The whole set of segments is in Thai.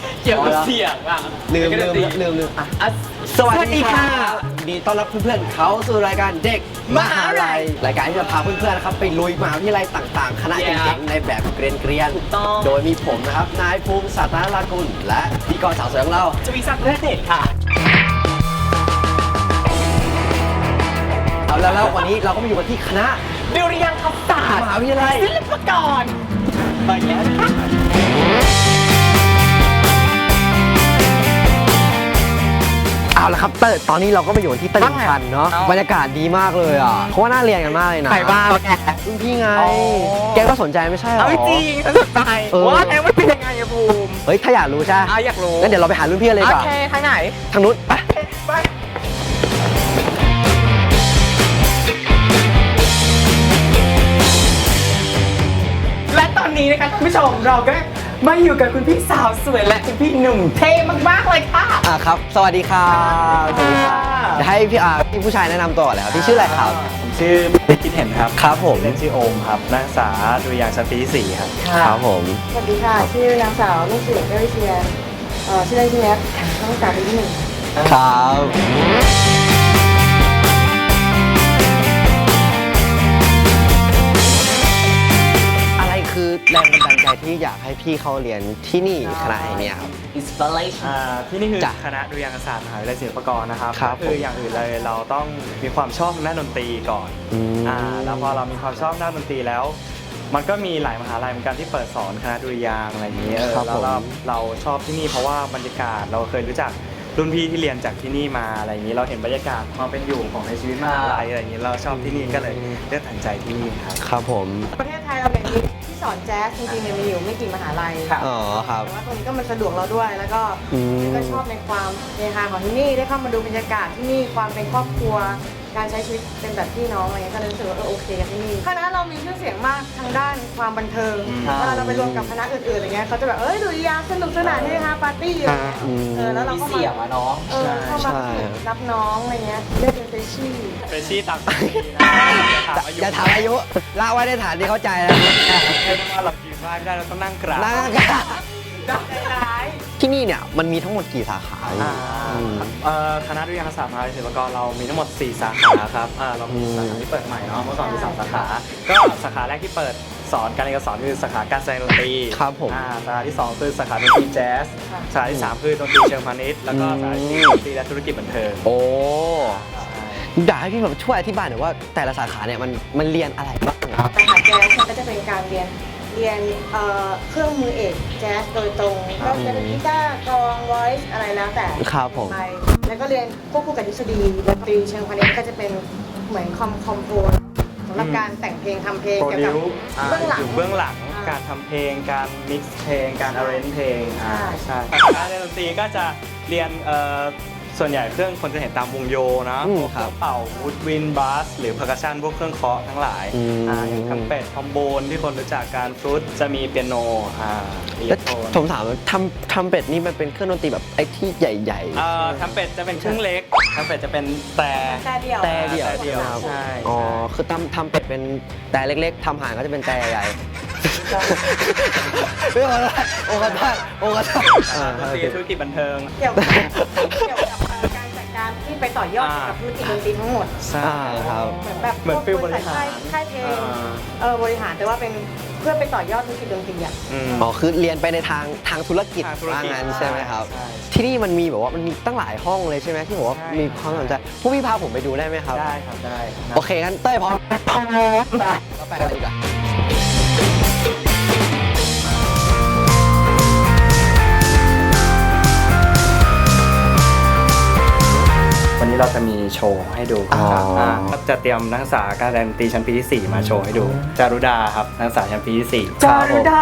เหรอเกี่ยวกับอ๋อเหรอเสี่ยงอะลืมเป็นลืดมนตรีลืมลืมอะอะสวัสดีค่ะ ดีต้อนรับเพื่อนๆเขาสู่รายการเด็กมหาลัยรายการที่จะพาเพื่อนๆนะครับไปลุยมหาวิทยาลัยต่างๆ คณะเก่งๆในแบบเกรียนถูกต้องๆโดยมีผมนะครับนายภูมิสัตนาลากุลและพธี่กรสาวสวยของเราจวีศักดิ์และเดชค่ะเอาแล้วแล้ววันนี้เราก็มาอยู่กันที่คณะดุริยางคศาสตร์มหาวิทยาลัยศิลปากรไปแล้ว เอาละครับเต้ยตอนนี้เราก็มาอยู่ที่ตลิ่งชันเนาะบรรยากาศดีมากเลยอะเพราะว่าน่าเรียนกันมากเลยนะใครบ้างแกรุ่นพี่ไงอ๋อแกก็สนใจไม่ใช่เหรอเอาจริงฉันสนใจเออว่าแล้วมันเป็นยังไงอะภูมิเฮ้ยถ้าอยากรู้ใช่ไหมอะอยากรู้งั้นเดี๋ยวเราไปหารุ่นพี่กันเลยดีโอกว่าเคทางไหนทางนู้นไปไปและตอนนี้นะคะคุณผู้ชมเราก็ มาอยู่กับคุณพี่สาวสวยและคุณพี่หนุ่มเท่มากๆเลยค่ะ อ่าครับ สวัสดีครับสวัสดีครับค่ะเดี๋ยวให้พี่อาพี่ผู้ชายแนะนำตัวก่อนเลยครับพี่ชื่ออะไรครับ ผมชื่อบิ๊กคิดเห็นครับครับผม เล่นชื่อโอมครับ นักศึกษาดุริยางค์ชั้นปีที่สี่ครับ ครับผม สวัสดีค่ะ ชื่อนางสาวลูกเสือแก้ววิเชียนเอ่อชื่อเล่นชื่อแนทนักศึกษาปีที่หนึ่ง ครับ แรงบันดาลใจที่อยากให้พี่เข้าเรียนที่นี่คณะไอเนี่ยครับ inspiration อ่าที่นี่คือจ้ะคณะดุริยางคศาสตร์มหาวิทยาลัยศิลปากรนะครับครับก็คืออย่างอื่นเลยเราต้องมีความชอบทางด้านดนตรีก่อนอืม อ่าแล้วพอเรามีความชอบด้านดนตรีแล้ว มันก็มีหลายมหาลัยเหมือนกันที่เปิดสอนคณะดุริยางค์อะไรอย่างนี้เออครับแล้วผมเราเราชอบที่นี่เพราะว่าบรรยากาศเราเคยรู้จักรุ่นพี่ที่เรียนจากที่นี่มาอะไรอย่างนี้ เราเห็นบรรยากาศความเป็นอยู่ของในชีวิตมหาลัยอะไรอย่างนี้เราชอบที่นี่ก็เลยเลือกตัดสินใจที่นี่ครับ ครับผม ประเทศไทยเราเป็น ที่ที่สอนแจ๊สจริงๆเนี่ยมีอยู่ไม่กี่มหาลัยครับ อ๋อครับ แต่ว่าตรงนี้ก็มันสะดวกเราด้วยแล้วก็อืม ก็ชอบในความเฮฮาของที่นี่ได้เข้ามาดูบรรยากาศที่นี่ความเป็นครอบครัว การใช้ชีวิตเป็นแบบพี่น้องอะไรเงี้ยก็เลยรู้สึกว่าเออโอเคกับที่นี่คณะเรามีชื่อเสียงมากทางด้านความบันเทิงอืมเวลาเราไปรวมกับคณะอื่นๆอะไรเงี้ยเขาจะแบบเอ้ยดุริยางค์สนุกสนานเฮฮาปาร์ตี้อะไรเงี้ยอืม เออแล้วเรามีก็เสียงมาอะเนาะเออเข้ามาใช่รับน้องอะไรเงี้ยเรียกเป็นเฟรชชี่ เฟรชชี่ตามที่นะถามอายุอย่าถามอายุเล่าไว้ในฐานที่เข้าใจนะให้ว่าเรายืนไหว้ไม่ได้เราต้องนั่งกราบนั่งกัน ที่นี่เนี่ยมันมีทั้งหมดกี่สาขาอ่าอืม เอ่อคณะดุริยางคศาสตร์มหาวิทยาลัยศิลปากรเรามีทั้งหมด 4 สาขาครับอ่าเรามีอืมสาขาที่เปิดใหม่เนาะเมื่อก่อนมีสามสาขา ก็สาขาแรกที่เปิดสอนการเรียนการสอนคือสาขาการแสดงดนตรีครับผมอ่าสาขาที่สองคือสาขาดนตรีแจ๊สสาขาที่สามคือดนตรีเชิงพาณิชย์แล้วก็สาขาที่สี่ดนตรีและธุรกิจบันเทิงโอ้ใช่อยากให้พี่แบบช่วยอธิบายหน่อยว่าแต่ละสาขาเนี่ยมันมันเรียนอะไรบ้างครับ สาขาแจ๊สเนี่ยก็จะเป็นการเรียน เรียนเอ่อเครื่องมือเอกแจ๊สโดยตรงก็จะเป็นกีตาร์กลองไวส์อะไรแล้วแต่ครับผม ไปแล้วก็เรียนควบคู่กับทฤษฎีดนตรีเชิงพาณิชย์ก็จะเป็นเหมือนคอมคอมโพสสำหรับการแต่งเพลงทำเพลงโปรเกี่ยวดิกับวอ่าเบื้องหลัง อยู่เบื้องหลังอ่าการทำเพลง การมิกซ์เพลง การ arrange เพลงอ่าใช่ใช่การเรียนดนตรีก็จะเรียนเอ่อ ส่วนใหญ่เครื่องคนจะเห็นตามวงโยนะอืมพวกครับเป่าวูดวินบาสหรือเพอร์คัชชันพวกเครื่องเคาะทั้งหลายอืมอ่าอย่างทำเป็ดทอมโบนที่คนรู้จักการฟลุตจะมีเปียโนอ่าอิเล็แล้วกโทรนผมถามว่าทำทำเป็ดนี่มันเป็นเครื่องดนตรีแบบไอ้ที่ใหญ่เอ่อทำเป็ดจะเป็นเครื่องเล็กทำเป็ดจะเป็นแต่แต่เดียวแต่เดี่ยวแต่เดี่ยวครับใช่ๆอ๋อคือทำทำเป็ดเป็นแต่เล็ก ๆทำหางก็จะเป็นแต่ใหญ่ๆ ไม่ขอโทษโอ้ขอโทษโอ้ขอโทษอ่าดนตรีธุรกิจบันเทิง เกี่ยวกับเกี่ยวกับการจัดการที่ไปต่อยอดอ่า กับธุรกิจดนตรีทั้งหมด ใช่อ่าครับ เหมือนแบบเหมือนฟิลบริหาร ค่ายค่ายเพลงอ่าเออบริหารแต่ว่าเป็นเพื่อไปต่อยอดธุรกิจดนตรีอะ อืม อ๋อคือเรียนไปในทางทางธุรกิจทางธุรว่ากิจงั้นใช่ไหมครับ ใช่ที่นี่มันมีแบบว่ามันมีตั้งหลายห้องเลยใช่ไหมที่บอกว่าใช่ มีความสนใจพวกพี่พาผมไปดูได้ไหมครับ ได้ครับได้ครับโอเคงั้นเต้ยพร้อมพร้อมเราไปกันเลยดีกว่า วันนี้เราจะมีโชว์ให้ดูครับอ๋ออ่าก็จะเตรียมนักศึกษาการเรียนดนตรีชั้นปีที่ 4 มาโชว์ให้ดู จารุดาครับนักศึกษาชั้นปีที่4จารุดา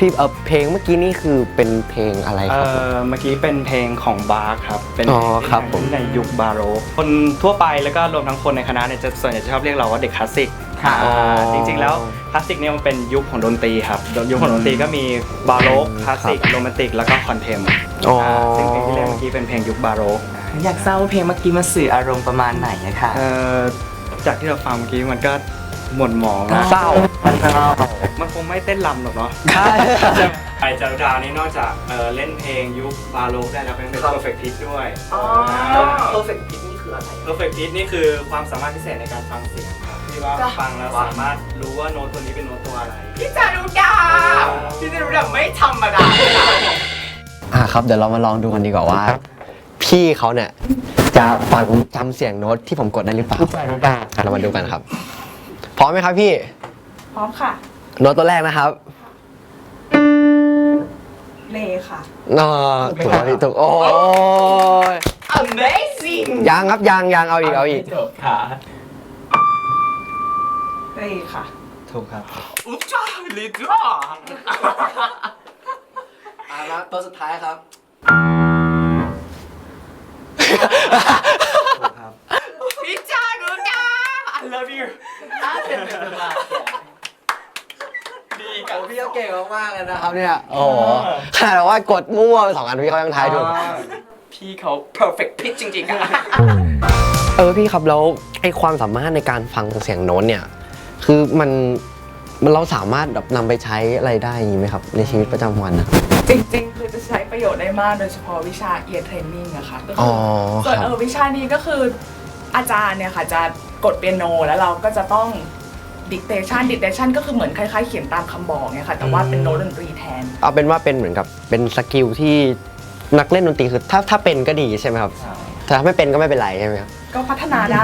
พี่เออเพลงเมื่อกี้นี่คือเป็นเพลงอะไรเอครับอเมื่อกี้เป็นเพลงของบาร์ครับ เป็นอ๋อครับผม ในยุคบาโรกคนทั่วไปแล้วก็รวมทั้งคนในคณะเนี่ยจะส่วนใหญ่จะชอบเรียกเราว่าเด็กคลาสสิกค่ะอ่าจริงๆแล้วคลาสสิกเนี่ยมันเป็นยุคของดนตรีครับ ยุคของดนตรีก็มีบาโรกคลาสสิกโรแมนติกแล้วก็คอนเทมอ๋อซึ่งเพลงที่เล่นเมื่อกี้เป็นเพลงยุคบาโรกอยากทราบว่าเพลงเมื่อกี้มันสื่ออารมณ์ประมาณไหนอะค่ะ เอ่อจากที่เราฟังเมื่อกี้มันก็ หม่นหมองนะเศร้ามันเศร้ามันคงไม่เต้นรำหรอกเนาะใช่ไอจารุดานี่นอกจากเอ่อเล่นเพลงยุคบาโลกได้แล้วเป็นเพลง perfect pitch ด้วย perfect pitch นี่คืออะไร perfect pitch นี่คือความสามารถพิเศษในการฟังเสียงครับที่ว่าฟังแล้วสามารถรู้ว่าโน้ตตัวนี้เป็นโน้ตตัวอะไร พี่จารุดา พี่จารุดาไม่ธรรมดาเลยนะอ่าครับเดี๋ยวเรามาลองดูกันดีกว่าว่า พี่เขาเนี่ยจะฟังจำเสียงโน้ตที่ผมกดได้หรือเปล่าเรามาดูกันครับ พร้อมไหมครับพี่พร้อมค่ะโน้ตตัวแรกนะครับเลค่ะ นอถูกแล้วพี่ถูกโอ้ย Amazing ยังครับยังยังเอาอีกเอาอีก จบค่ะเลค่ะ ถูกครับอุ๊บจ้าลิตรอ่าแล้วตัวสุดท้ายครับถูกครับพี่จารุดา I love you น่าเป็นเป็นมากดีกับ โอ้พี่เขาเก่งมากๆเลยนะครับเนี่ย โอ้โหขนาดว่ากดมั่วไปสองอันพี่เขายังทายถูก พี่เขา perfect pitch จริงๆอะเออพี่ครับแล้วไอความสามารถในการฟังเสียงโน้ตเนี่ย คือมันมันเราสามารถแบบนำไปใช้อะไรได้อย่างนี้ไหมครับ ในชีวิตประจำวันนะ จริงๆ คือจะใช้ประโยชน์ได้มากโดยเฉพาะวิชา ear training อะค่ะก็อ๋คืออส่วนครับ เออวิชานี้ก็คืออาจารย์เนี่ยค่ะจะ กดเปียโน แล้วเราก็จะต้อง dictation dictation ก็คือเหมือนคล้ายๆเขียนตามคำบอกเนี่ยค่ะ แต่ว่าเป็นโน้ตดนตรีแทน เอาเป็นว่าเป็นเหมือนกับเป็นสกิลที่นักเล่นดนตรีคือถ้าถ้าเป็นก็ดีใช่ไหมครับแต่ถ้าไม่เป็นก็ไม่เป็นไรใช่ไหมครับ ก็พัฒนาได้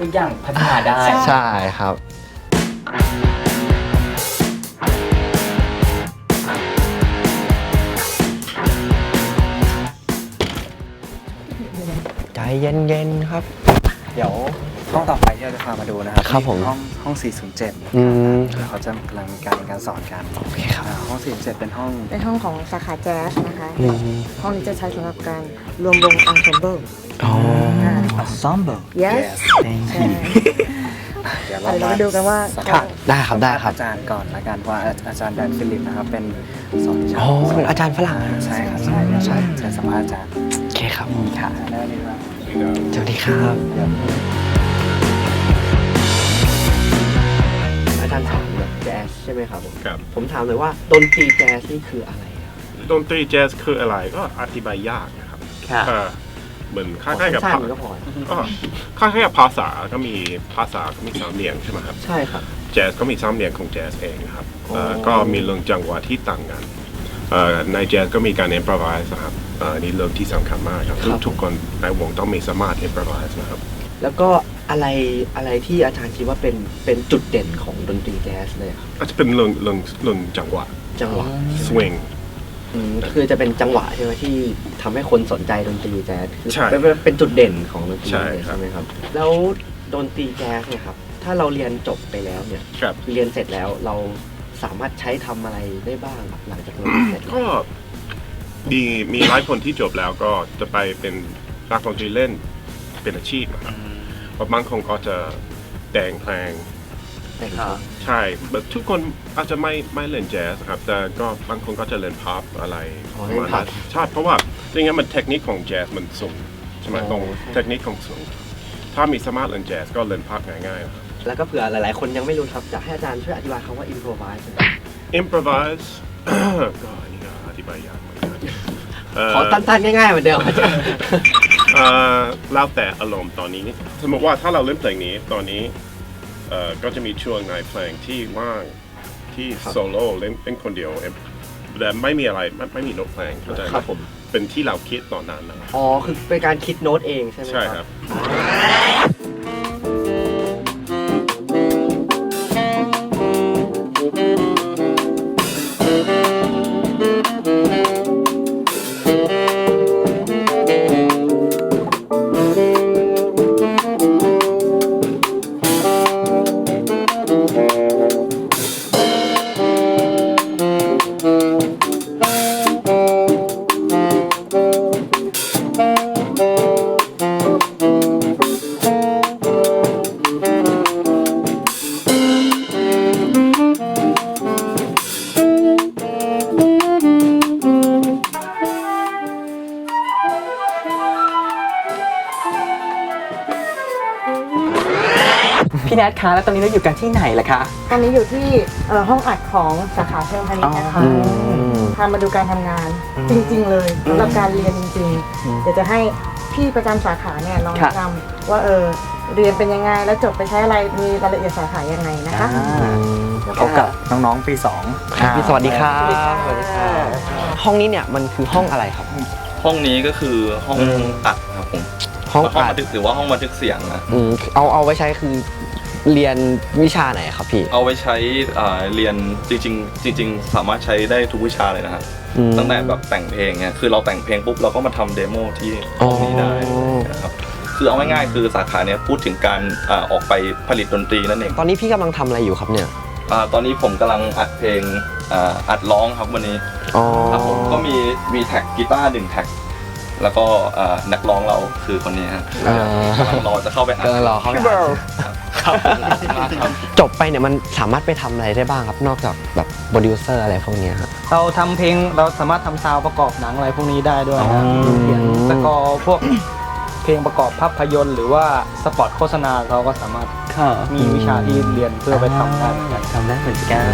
ทุกอย่างพัฒนาได้ ใช่ ใช่ครับ ใจเย็นๆครับเดี๋ยวห้องต่อไปที่เราจะพามาดูนะครับครับผม ห้องห้อง 407อืม เขาจะกำลังมีการเรียนการสอนกันโอเคครับ อ่าห้อง 407 เป็นห้องเป็นห้องของสาขาแจ๊สนะคะ อืมห้องนี้จะใช้สำหรับการรวมวงอังเซมเบิลอ๋อ ensemble yes ใช่ เดี๋ยวเดี๋ยวเราเรามาดูกันว่าครับได้ครับได้ครับ อาจารย์ก่อนละกันเพราะว่าอาจารย์แดนฟิลิปนะครับเป็นสอนวิชาอ๋อเป็นอาจารย์ฝรั่งใช่ครับใช่ใช่ใช่สัมภาษณ์อาจารย์โอเคครับ ค่ะได้เลยครับ สวัสดีครับ อาจารย์ถามแบบแจ๊สใช่ไหมครับผมครับ ผมถามเลยว่าดนตรีแจ๊สนี่คืออะไรครับดนตรีแจ๊สคืออะไรก็อธิบายยากนะครับค่ะเออเหมือนคล้ายๆกับสั้ภานๆก็พอก็คล้ายๆกับภาษาก็มีภาษาก็มีสามเนียงใช่ไหมครับ ใช่ครับ แจ๊สก็มีสามเนียงของแจ๊สเองนะครับเอ่อโอ้ก็มีเรื่องจังหวะที่ต่างกันเอ่อในแจ๊สก็มีการ improvise นะครับเอ่อนี่เรื่องที่สำคัญมากครับทุกทุกคนในวงต้องมีสามารถ improvise นะครับ แล้วก็อะไรอะไรที่อาจารย์คิดว่าเป็นเป็นจุดเด่นของดนตรีแจ๊สเลยครับอาจจะเป็นเรื่องเรื่องเรื่องจังหวะ จังหวะ swing อืมคือจะเป็นจังหวะใช่ไหมที่ทำให้คนสนใจดนตรีแจ๊สคือใช่เป็นเป็นเป็นจุดเด่นของดนตรีใช่เลยครับ ใช่ไหมครับ แล้วดนตรีแจ๊สเนี่ยครับถ้าเราเรียนจบไปแล้วเนี่ยครับ เรียนเสร็จแล้วเราสามารถใช้ทำอะไรได้บ้างหลังจากเรียนเสร็จแล้วก็ ดีมีหลายคนที่จบแล้วก็จะไปเป็นนักดนตรีเล่นเป็นอาชีพนะครับเพราะบางคนก็จะแต่งเพลงแต่งครับใช่แบบทุกคนอาจจะไม่ไม่เล่นแจ๊สครับ แต่ก็บางคนก็จะเล่นพับอะไรอ๋อประมาณเล่น pop นั้นใช่เพราะว่าจริงๆมันเทคนิคของแจ๊สมันสูงใช่ไหมอ๋อตรงเทคนิคของสูง ถ้ามีสามารถเล่นแจ๊สก็เล่นพับง่ายๆนะครับแล้วก็เผื่อหลาย ๆ คนยังไม่รู้ครับจะให้อาจารย์ช่วยอธิบายคำว่า improvise หน่อย improvise ก็อันนี้ก็อธิบายยาก ขอสั้นๆง่ายๆเหมือนเดิมอาจารย์เอ่อแล้วแต่อารมณ์ตอนนี้สมมติว่าถ้าเราเล่นเพลงนี้ตอนนี้เอ่อก็จะมีช่วงในเพลงที่ว่างที่ครับโซโล่เล่นเป็นคนเดียวเอ็มแต่ไม่มีอะไรไม่ไม่มีโน้ตเพลงเข้าใจไหครับผม เป็นที่เราคิดตอนนั้นนะครับอ๋อคือเป็นการคิดโน้ตเองใช่ไหมใช่ครับค แนทคะแล้วตอนนี้เราอยู่กันที่ไหนล่ะคะ ตอนนี้อยู่ที่เอ่อห้องอัดของสาขาเชิงพาณิชย์นะคะอ๋อพามาดูการทำงานจริง ๆ เลยสำหรับการเรียนจริงๆเดี๋ยวจะให้พี่ประจำสาขาเนี่ยลองค่ะ แนะนำว่าเออเรียนเป็นยังไงแล้วจบไปใช้อะไรมีรายละเอียดสาขายังไงนะคะ พบกับน้องๆปีสองพี่สวัสดีครับ สวัสดีค่ะ ห้องนี้เนี่ยมันคือห้องอะไรครับ ห้องนี้ก็คือห้องอัดครับผมห้องห้องอับัดนทึกหรือว่าห้องบันทึกเสียงนะอืมเอาเอาไว้ใช้คือ เรียนวิชาไหนครับพี่ เอาไว้ใช้อ่าเรียนจริงๆ จริง ๆ สามารถใช้ได้ทุกวิชาเลยนะครับอืมตั้งแต่แบบแต่งเพลงเนี่ยคือเราแต่งเพลงปุ๊บเราก็มาทำเดโมที่ห้องนี้ได้อ๋อนะครับคือเอาง่ายๆคือสาขาเนี้ยพูดถึงการอ่าออกไปผลิตดนตรีนั่นเองตอนนี้พี่กำลังทำอะไรอยู่ครับเนี่ย อ่าตอนนี้ผมกำลังอัดเพลงอ่าอัดร้องครับวันนี้อ๋อครับผมก็มีมีแท็กกีตาร์หนึ่งแท็กแล้วก็อ่านักร้องเราคือคนนี้ฮะเอ่อกำลังรอจะเข้าไปอัด กำลังรอเข้าไปพี่เบิร์ล ครับผมครับจบไปเนี่ยมันสามารถไปทำอะไรได้บ้างครับ นอกจากแบบโปรดิวเซอร์อะไรพวกเนี้ยครับ เราทำเพลงเราสามารถทำซาวด์ประกอบหนังอะไรพวกนี้ได้ด้วยนะอ๋อ เขียนสกอร์พวก เพลงประกอบภาพยนตร์หรือว่าสปอตโฆษณาเราก็สามารถค่ะมีวิชาที่เรียนเพื่อไปทำได้เหมือนกัน ทำได้เหมือนกัน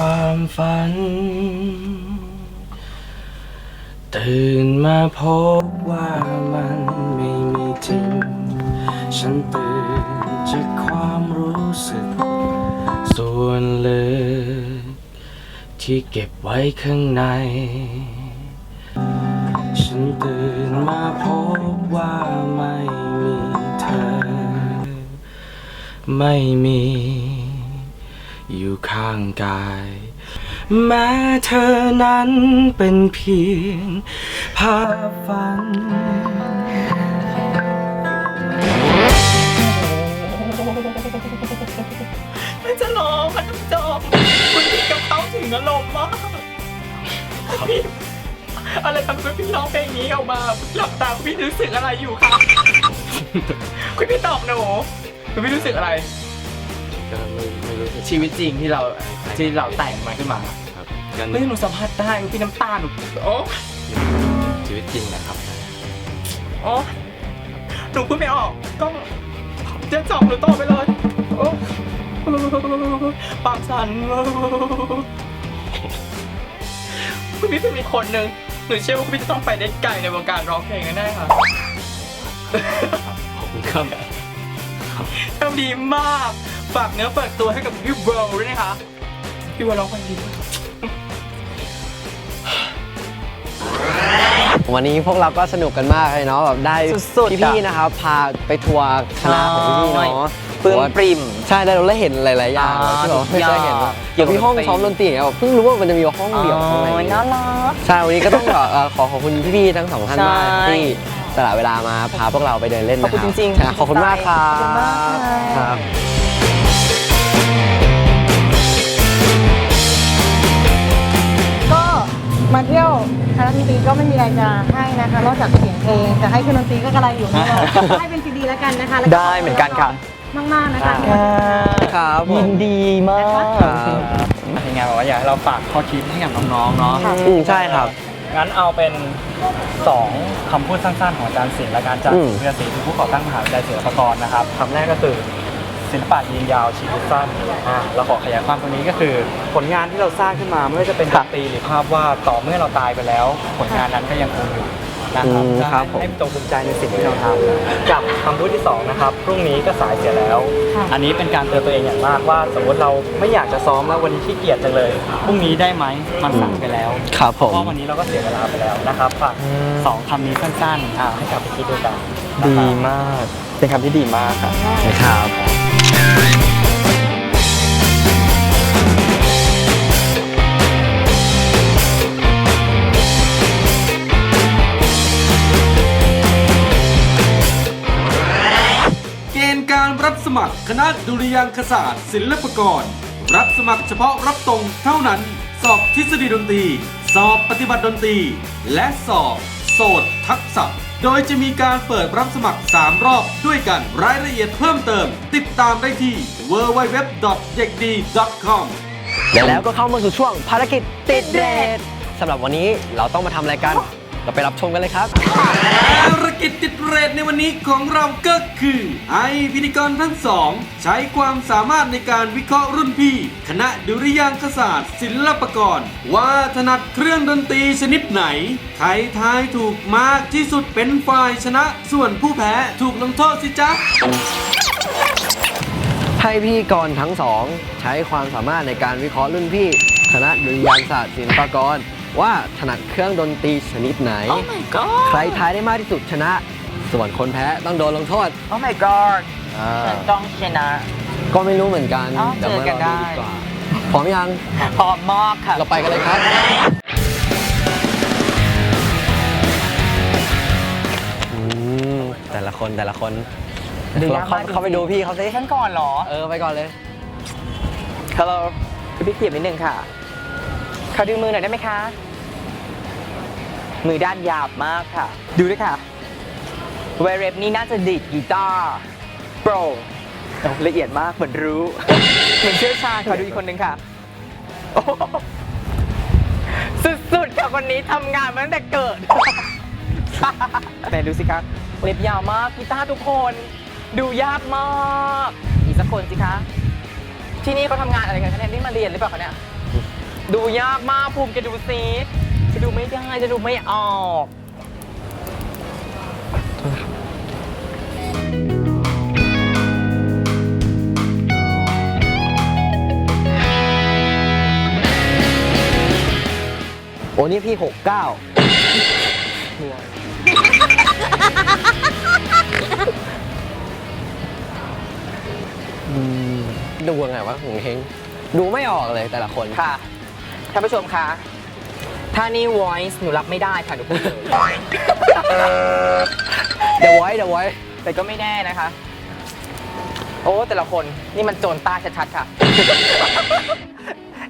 ความฝัน ตื่นมาพบว่ามันไม่มีจริง ฉันตื่นจากความรู้สึก ส่วนลึกที่เก็บไว้ข้างใน ฉันตื่นมาพบว่าไม่มีเธอ ไม่มี อยู่ข้างกาย แม้เธอนั้นเป็นเพียงภาพฝันไม่จะร้องมันต้องจบคุณพี่กับเขาถึงอารมณ์มากพี่อะไรทำให้พี่ร้องเพลงนี้ออกมาหลับตาคุณพี่รู้สึกอะไรอยู่ครับ คุณพี่ตอบหนูคุณพี่รู้สึกอะไร ชีวิตจริงที่เราที่เราแต่งมาขึ้นมากันเฮ้ยหนูสัมผัสได้คุณพี่น้ำตาหนูโอ้ชีวิตจริงนะครับโอ้หนูพูดไม่ออกต้องจะจอบหนูต่อไปเลย โอ้ปากสั่นคุณพี่เป็นอีกคนนึงหนูเชื่อว่าคุณพี่จะต้องไปได้ไกลในวงการร้องเพลงแน่ๆค่ะขอบคุณครับทำดีมาก ฝากเนื้อฝากตัวให้กับพี่เบิร์ด้วยนะคะ พี่เบิร์ร้องเพลงดีมากวันนี้พวกเราก็สนุกกันมากเลยเนาะแบบได้สุดๆอะพี่ๆนะครับพาไปทัวร์คณะของพี่ๆเนาะปลื้มปริ่มใช่ได้เราได้เห็นหลายๆอย่างอ่าที่เราไม่เคยเห็นสุดยอดอย่างที่ห้องเกี่ยวกับซ้อมดนตรีเนี่ยเพิ่งรู้ว่ามันจะมีห้องเดี่ยวข้างในโอ้ยน่ารัก ใช่วันนี้ก็ต้องแบบเอ่อขอขอบคุณพี่ๆทั้งสองท่านมากใช่ ที่สละเวลามาพาพวกเราไปเดินเล่นขอบนะคุณครับจริงๆค่ะขอบคุณมากครัขอบคุณมากบค่ะครับ มาเที่ยวคณะดนตรีก็ไม่มีอะไรจะให้นะคะนอกจากเสียงเพลงแต่ให้เครื่องดนตรีก็กระไรอยู่นี่แหละให้เป็นซีดีแล้วกันนะคะแล้วได้เหมือนกันค่ะ มากๆนะคะครับผมยินดีมากครับทีมงานบอกว่าอยากให้เราฝากข้อคิดให้กับน้องๆเนาะอืมใช่ครับ งั้นเอาเป็น2คำพูดสั้นๆ ของอาจารย์ศิลป์และการจัดอืม เพื่อศิลป์ผู้ก่อตั้งมหาวิทยาลัยศิลปากรนะครับคำแรกก็คือ ศิลปะยืนยาวชีวิตสั้นอ่าเราขอขยายความตรงนี้ก็คือ ผลงานที่เราสร้างขึ้นมาไม่ว่าจะเป็นดนตรีหรือภาพวาดต่อเมื่อเราตายไปแล้ว ผลงานนั้นก็ยังคงอยู่นะครับอืมครับผม ให้จงภูมิใจในสิ่งที่เราทำกับคำพูดที่สองนะครับพรุ่งนี้ก็สายเสียแล้วอันนี้เป็นการเตือนตัวเองอย่างมากว่า สมมติเราไม่อยากจะซ้อมแล้ววันนี้ขี้เกียจจังเลยพรุ่งนี้ได้ไหมมันสายไปแล้ว ครับผม เพราะวันนี้เราก็เสียเวลาไปแล้วนะครับฝากสองคำนี้สั้นๆอ่าให้กลับไปคิดด้วยกันนะดีครับมาก เป็นคำที่ดีมากค่ะครับ เกณฑ์การรับสมัครคณะดุริยางคศาสตร์ ศิลปากร รับสมัครเฉพาะรับตรงเท่านั้น สอบทฤษฎีดนตรี สอบปฏิบัติดนตรี และสอบ โสดทักษะ โดยจะมีการเปิดรับสมัคร 3 รอบด้วยกันรายละเอียดเพิ่มเติม ติดตามได้ที่ www.dekdi.com และแล้วก็เข้ามาสู่ช่วงภารกิจติดเรทสำหรับวันนี้เราต้องมาทำอะไรกัน เราไปรับชมกันเลยครับภารกิจติดเรทในวันนี้ของเราก็คือให้พิธีกรทั้งสอง ใช้ความสามารถในการวิเคราะห์รุ่นพี่ คณะดุริยางคศาสตร์ ศิลปากร ว่าถนัดเครื่องดนตรีชนิดไหน ใครทายถูกมากที่สุดเป็นฝ่ายชนะ ส่วนผู้แพ้ถูกลงโทษสิจ๊ะให้พิธีกรทั้งสอง ใช้ความสามารถในการวิเคราะห์รุ่นพี่ คณะดุริยางคศาสตร์ศิลปากร ว่าถนัดเครื่องดนตรีชนิดไหน Oh my god ใครทายได้มากที่สุดชนะ ส่วนคนแพ้ต้องโดนลงโทษ Oh my god อ่าฉันต้องชนะ ก็ไม่รู้เหมือนกันอ้าวดี๋ยวมาเจอกันได้ รอว่าพร้อมยัง พร้อมมากค่ะ เราไปกันเลยครับ อืม แต่ละคนแต่ละคนดูเรายากเข้ามากจริงๆเข้าไปดูพี่เขาสิฉันก่อนเหรอ เออ ไปก่อนเลย Hello พี่เกียบนิดนึงค่ะ ขอดูมือหน่อยได้ไหมคะ มือด้านหยาบมากค่ะ ดูด้วยค่ะเวเรฟนี่น่าจะดีดกีตาร์โปรละเอียดมากเหมือนรู้ เหมือนเชี่ยวชาญขอดูอีกคนนึงค่ะโอ้โหสุดๆค่ะคนนี้ทำงานมาตั้งแต่เกิดแต่ดูสิครับเล็บยาวมากกีตาร์ทุกคน ดูยากมากอีกสักคนสิคะ ที่นี่เขาทำงานอะไรกันคะเนี่ยนี่มาเรียนหรือเปล่าคะเนี่ยดูยากมากภูมิจะดูซี จะดูไม่ได้จะดูไม่ออกโอ้นี่พี่หกเก้าดูยังไงวะหงเฮงดูไม่ออกเลยแต่ละคน ค่ะท่านผู้ชมคะ ถ้านี่ voice หนูรับไม่ได้ค่ะหนูพูดเลย เดี๋ยวไว้เดี๋ยวไว้แต่ก็ไม่แน่นะคะ โอ้ แต่ละคนนี่มันโจรตาชัดๆค่ะ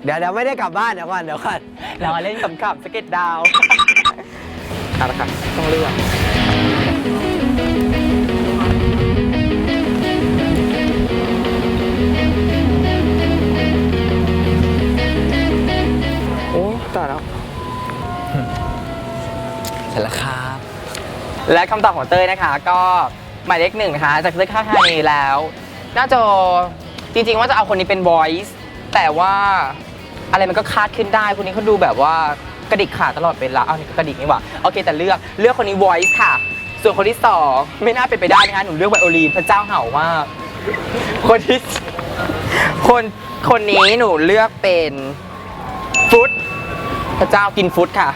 เดี๋ยวเดี๋ยวไม่ได้กลับบ้านเดี๋ยวก่อนเดี๋ยวก่อนเราเล่นขำๆสเก็ตดาวเอาละค่ะต้องเลือกโอ้ตายแล้ว เสร็จแล้วครับ และคำตอบของเต้ยนะคะ ก็หมายเลขหนึ่งนะคะ จากเลือกค่าธานีแล้วน่าจะจริงๆว่าจะเอาคนนี้เป็น voice แต่ว่าอะไรมันก็คาดขึ้นได้คนนี้เขาดูแบบว่ากระดิกขาตลอดเวลาเอานี่ก็กระดิกนี่หว่าโอเคแต่เลือกเลือกคนนี้ voice ค่ะ ส่วนคนที่สองไม่น่าเป็นไปได้นะคะหนูเลือกไวโอลีนพระเจ้าเห่ามากคนที่คนคนนี้หนูเลือกเป็นฟุตพระเจ้ากินฟุตค่ะ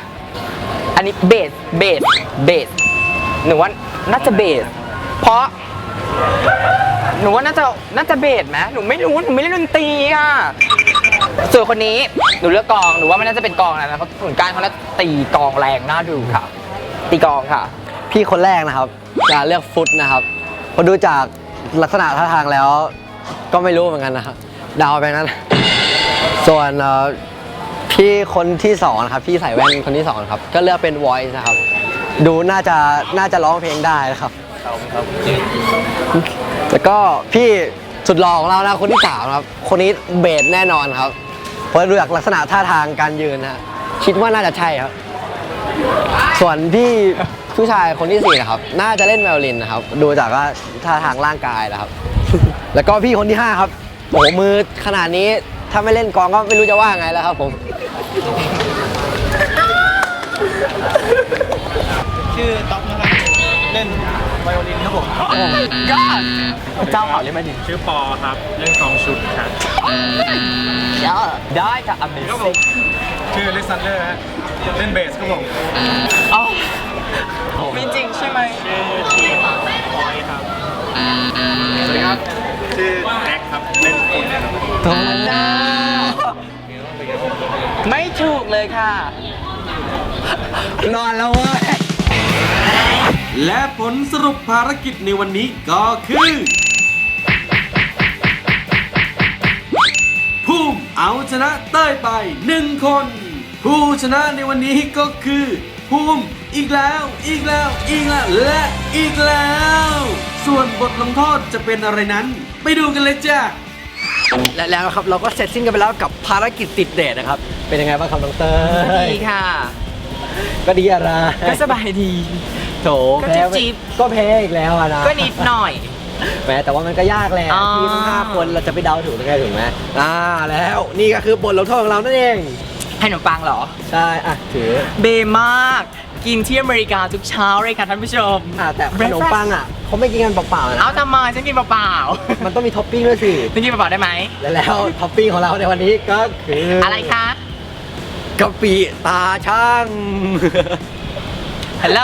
อันนี้เบส เบส เบส หนูว่าน่าจะเบส เพราะ หนูว่าน่าจะน่าจะเบสไหมหนูไม่รู้ หนูไม่เล่นดนตรีอะ ส่วนคนนี้ หนูเลือกกอง หนูว่ามันน่าจะเป็นกองนะเพราะผลการเขาน่าจะตีกองแรงน่าดูค่ะ ตีกองค่ะ พี่คนแรกนะครับ จะเลือกฟุตนะครับพอดูจากลักษณะท่าทางแล้ว ก็ไม่รู้เหมือนกันนะครับเดาไปงั้น ส่วน พี่คนที่สองนะครับพี่ใส่แว่นคนที่สองครับ ก็เลือกเป็น voice นะครับ ดูน่าจะน่าจะร้องเพลงได้นะครับแล้วก็พี่สุดหล่อของเรานะคนที่สามครับ คนนี้เบสแน่นอนครับเพราะดูจากลักษณะท่าทางการยืนนะคิดว่าน่าจะใช่ครับ ส่วนพี่ผู้ชายคนที่สี่นะครับ น่าจะเล่นไวโอลินนะครับ ดูจากว่าท่าทางร่างกายนะครับ แล้วก็พี่คนที่ห้าครับโอ้มือขนาดนี้ถ้าไม่เล่นกองก็ไม่รู้จะว่าไงแล้วครับผม ชื่อต๊อกนะครับเล่นไวโอลินครับผม God เจ้าเห่าเล่นมาดิชื่อปอครับเล่นกองชุดครับได้ค่ะ amazing ชื่อเลซันเดอร์ฮะเล่นเบสครับผมอ๋อมีจริงใช่ไหมชื่อทีมบอยครับสวัสดีครับชื่อแอ็กครับเล่นฟุตครับโถเจ้า ไม่ถูกเลยค่ะ นอนแล้วเว้ย และผลสรุปภารกิจในวันนี้ก็คือ ภูมิเอาชนะเต้ยไปหนึ่งคน ผู้ชนะในวันนี้ก็คือ ภูมิอีกแล้วอีกแล้วอีกแล้วและอีกแล้ว ส่วนบทลงโทษจะเป็นอะไรนั้น ไปดูกันเลยจ้ะ และแล้วนะครับเราก็เสร็จสิ้นกันไปแล้วกับภารกิจติดเดทนะครับ เป็นยังไงบ้างครับน้องเต้ยดีค่ะ ก็ดีอะไรก็สบายดี โถก็แพ้จิ๊บ ก็แพ้อีกแล้วอะนะก็นิดหน่อยแหมแต่ว่ามันก็ยากแหละอ๋อทีมห้าคนเราจะไปเดาถูกได้ไงถูกไหมอ่าแล้วนี่ก็คือบทลงโทษของเรานั่นเองให้ขนมปังเหรอ ใช่อะถือเบมากกินที่อเมริกาทุกเช้าเลยค่ะท่านผู้ชมอะแต่ขนมปังอะเขาไม่กินกันเปล่าๆนะเอาทำไมฉันกินเปล่ามันต้องมีท็อปปิ้งด้วยสิๆฉันกินเปล่าๆได้ไหมและแล้วท็อปปิ้งของเราในวันนี้ก็คืออะไรคะ กะปิตาช่าง ฮัลโหล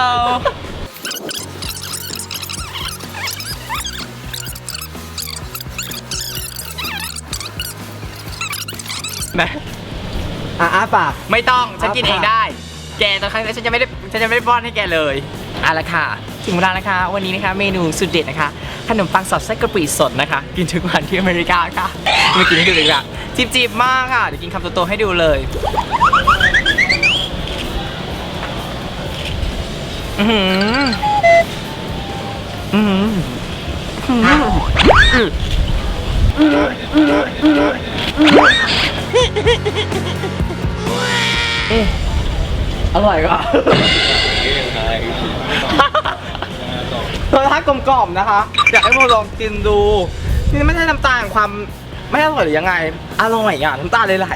นะอะอาปาก ไม่ต้อง ฉันกินครับเองได้ แกตอนครั้งนี้ฉันจะไม่ได้ ฉันจะไม่ได้ป้อนให้แกเลย เอาละค่ะ ถึงเวลานะคะ วันนี้นะคะเมนูสุดเด็ดนะคะ ขนมปังสอดไส้กะปิสดนะคะ กินทุกวันที่อเมริกาค่ะไมากินให้ดูเลยค่ะจีบจีบมากค่ะ เดี๋ยวกินคำโตๆให้ดูเลยอือหืออือหืออืออ ร่อยก็รสชาติกลมกล่อมนะคะ อยากให้พวกลองกินดู นี่ไม่ใช่น้ำตาลความไม่อร่อยหรือยังไง อร่อยอะน้ำตาลเลยไหล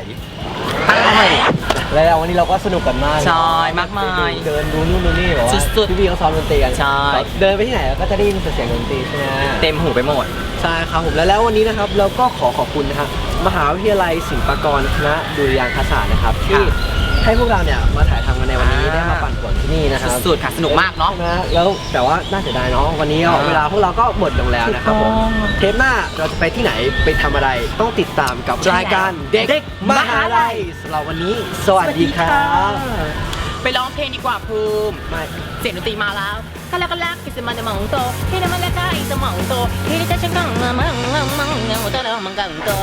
อร่อย แล้ววันนี้เราก็สนุกกันมากใช่มากมายเดินดูนู่นดูนี่แบบว่าสุดๆพี่ๆเขาซ้อมดนตรีกันใช่ เดินไปที่ไหนก็จะได้ยินเสียงดนตรีใช่ไหมเต็มหูไปหมด ใช่ครับผมและแล้ววันนี้นะครับเราก็ขอขอบคุณนะครับมหาวิทยาลัยศิลปากรคณะดุริยางคศาสตร์นะครับที่ ให้พวกเราเนี่ยมาถ่ายทำกันในวันนี้ได้มาปั่นป่วนที่นี่นะครับสุดๆค่ะสนุกมากเนาะ นะแล้วแต่ว่าน่าเสียดายเนาะวันนี้อาเวลาพวกเราก็หมดลงแล้วนะครับผมเทปหน้าเราจะไปที่ไหนไปทำอะไรต้องติดตามกับรายการเด็กมหาลัยสำหรับวันนี้ สวัสดีครับไปร้องเพลงดีกว่าภูมิเสียงดนตรีมาแล้วก็แล้วก็ลักกิสมันจะมังโตที่นั่นมันแล้วก็อีสมังโตที่นี่จะช่างกังมังมังมังเงาตะเรามังกันตัว